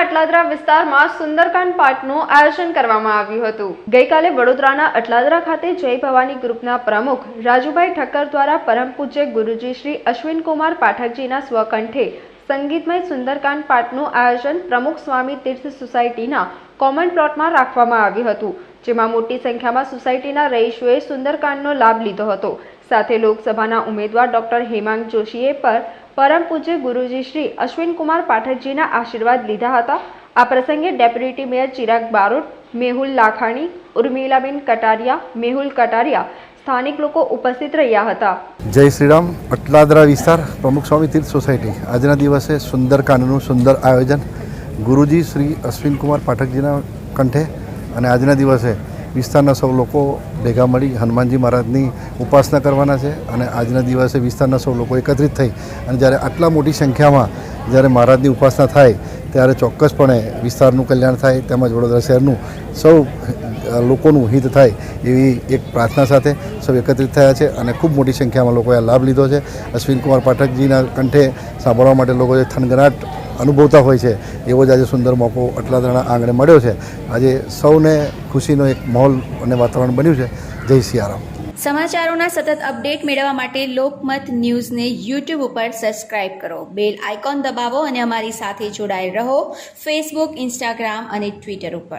અટલાદરા વિસ્તારમાં સુંદરકાંડ પાઠનું આયોજન કરવામાં આવ્યું હતું. ગઈકાલે વડોદરાના અટલાદરા ખાતે જય ભવાની ગ્રુપના પ્રમુખ રાજુભાઈ ઠક્કર દ્વારા પરમ પૂજ્ય ગુરુજી શ્રી અશ્વિનકુમાર પાઠકજીના સ્વકંઠે સંગીતમય સુંદરકાંડ પાઠનું આયોજન પ્રમુખ સ્વામી તીર્થ સોસાયટીના કોમન પ્લોટમાં રાખવામાં આવ્યું હતું, જેમાં મોટી સંખ્યામાં સોસાયટીના રહીશોએ સુંદરકાંડનો લાભ લીધો હતો. સાથે લોકસભાના ઉમેદવાર ડોક્ટર હેમાંગ જોશીએ પર પરમ પૂજ્ય ગુરુજી શ્રી અશ્વિનકુમાર પાઠકજીના આશીર્વાદ લીધા હતા. આ પ્રસંગે ડેપ્યુટી મેયર ચિરાગ બારોટ, મેહુલ લાખાણી, ઉર્મિલાબેન કટારિયા, મેહુલ કટારિયા સ્થાનિક લોકો ઉપસ્થિત રહ્યા હતા. જય શ્રીરામ, અટલાદરા વિસ્તાર પ્રમુખ સ્વામી તીર્થ સોસાયટી. આજના દિવસે સુંદરકાંડનું સુંદર આયોજન ગુરુજી શ્રી અશ્વિનકુમાર પાઠકજીના કંઠે અને આજના દિવસે વિસ્તારના સૌ લોકો ભેગા મળી હનુમાનજી મહારાજની ઉપાસના કરવાના છે અને આજના દિવસે વિસ્તારના સૌ લોકો એકત્રિત થઈ અને જ્યારે આટલા મોટી સંખ્યામાં જ્યારે મહારાજની ઉપાસના થાય, ત્યારે ચોક્કસપણે વિસ્તારનું કલ્યાણ થાય, તેમજ વડોદરા શહેરનું સૌ લોકોનું હિત થાય એવી એક પ્રાર્થના સાથે સૌ એકત્રિત થયા છે અને ખૂબ મોટી સંખ્યામાં લોકોએ લાભ લીધો છે. અશ્વિનકુમાર પાઠકજીના કંઠે સાંભળવા માટે લોકો થનગનાટ અનુભવતા હોય છે, એવો જ આજે સુંદર મોકો અટલાદરાના આંગણે મળ્યો છે. આજે સૌને ખુશીનો એક માહોલ અને વાતાવરણ બન્યું છે. જય સિયારામ. સમાચારોના સતત અપડેટ મેળવવા માટે લોકમત ન્યૂઝને યુટ્યુબ ઉપર સબસ્ક્રાઇબ કરો. બેલ આઇકોન દબાવો અને અમારી સાથે જોડાયેલ રહો. ફેસબુક, ઇન્સ્ટાગ્રામ અને ટ્વિટર ઉપર.